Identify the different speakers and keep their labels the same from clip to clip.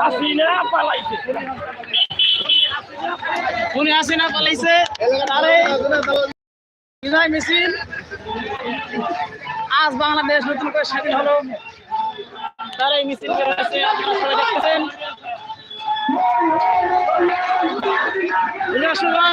Speaker 1: হাসিনা পালাইছে। উনি আজ বাংলাদেশ নতুন করে স্বাধীন হলো। তারা এই মিছিল করেছে আপনারা সবাই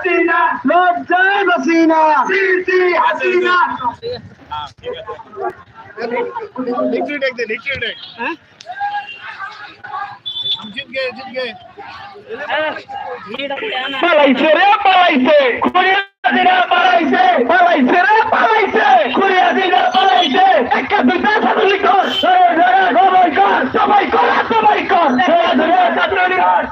Speaker 2: হাসিনা দিদি হাসিনা। দিদি হাসিনা। হাসিনা। জয় হাসিনা দিদি হাসিনা
Speaker 1: হ্যাঁ?
Speaker 2: পালাইছে রে পালাইছে। কুড়িয়া দিনা পালাইছে পালাইছে রে পালাইছে। কুড়িয়া দিনা পালাইছে একটা দুইটা ছাত্রলী কর। সবাই কর সবাই কর সবাই কর। ছাত্রলী কর।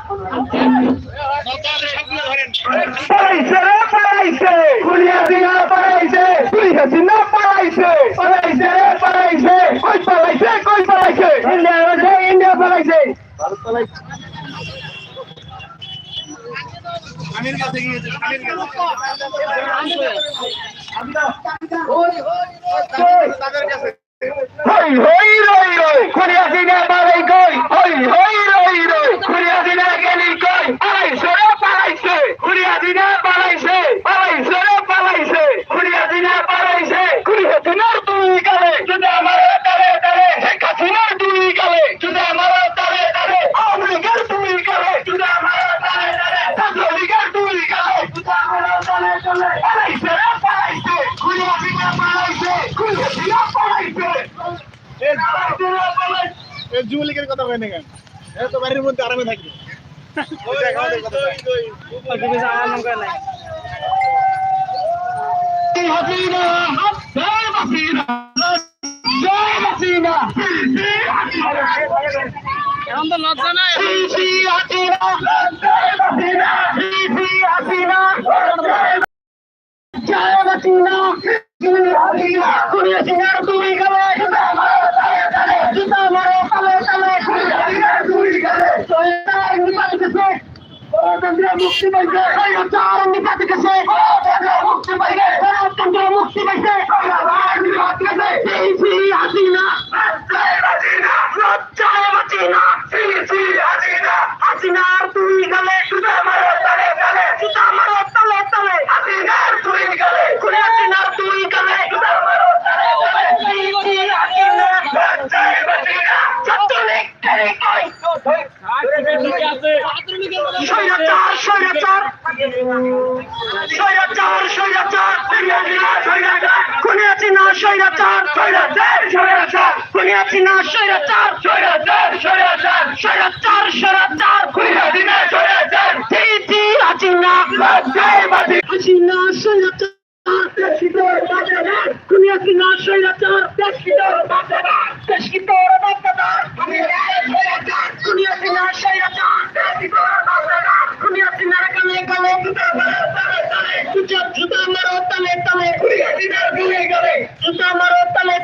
Speaker 2: পালাইছে রে পালাইছে কুড়িয়া দিনা পালাইছে তুই হাসিনা পালাইছে পালাইছে রে পালাইছে কই পালাইছে কই পালাইছে ইন্ডিয়া পালাইছে ইন্ডিয়া পালাইছে হই হই রই রই কুড়িয়া দিনা বাড়াই কই হই হই রই রই কুড়িয়া দিনা গেলি কই পালাইছে রে পালাইছে কুড়িয়া দিনা পালাইছে পালাইছে রে পালাইছে কুড়িয়া দিনা পালাইছে কুড়িয়া দিনার দুই গালে যদি আমার তালে তালে শেখ হাসিনার দুই গালে যদি আমার তালে তালে আওয়ামী লীগের দুই গালে যদি আমার তালে তালে ছাত্রলীগের দুই গালে যদি আমার তালে তালে পালাইছে রে পালাইছে কুড়িয়া দিনা পালাইছে কুড়িয়া দিনা পালাইছে
Speaker 3: যুবলীগের কথা হয় না কেন? তো বাড়ির মধ্যে আরামে থাকবে।
Speaker 1: এখন তো লজ্জা নাই।
Speaker 2: জয় হাসিনা জয় হাসিনা জয় হাসিনা কুড়ি হাসিনার তুমি গেলে জুতা মারো তালে তালে জুতা মারো তালে তালে কুড়ি হাসিনার তুমি গেলে জয়তার নিপাত গেছে গণতন্ত্র মুক্তি পাইছে। জয়তার নিপাত গেছে গণতন্ত্র মুক্তি পাইছে গণতন্ত্র মুক্তি পাইছে হাসিনা। হাসিনা হাসিনা হাসিনা হাসিনার তুই গেলে জুতা মারো তালে তালে জুতা মারো তালে তালে হাসিনার তুই গেলে। কুড়ি হাসিনার তুই গেলে জুতা মারো তালে তালে হাসিনা জয় হাসিনা ছাত্রলীগ টেনে কই স্বৈরাচার স্বৈরাচার। স্বৈরাচার স্বৈরাচার। স্বৈরাচার। কোনে আছি না, স্বৈরাচার। স্বৈরাচার স্বৈরাচার। কোনে আছি না, স্বৈরাচার। স্বৈরাচার স্বৈরাচার। স্বৈরাচার স্বৈরাচার। কোনে আছি না স্বৈরাচার। দিদি আছি না জয় বাদি আছি না, স্বৈরাচার। আছি না, স্বৈরাচার। বাজার। দেশিতর বাজার। আমি স্বৈরাচার। কোনে আছি না জুতা মারো তালে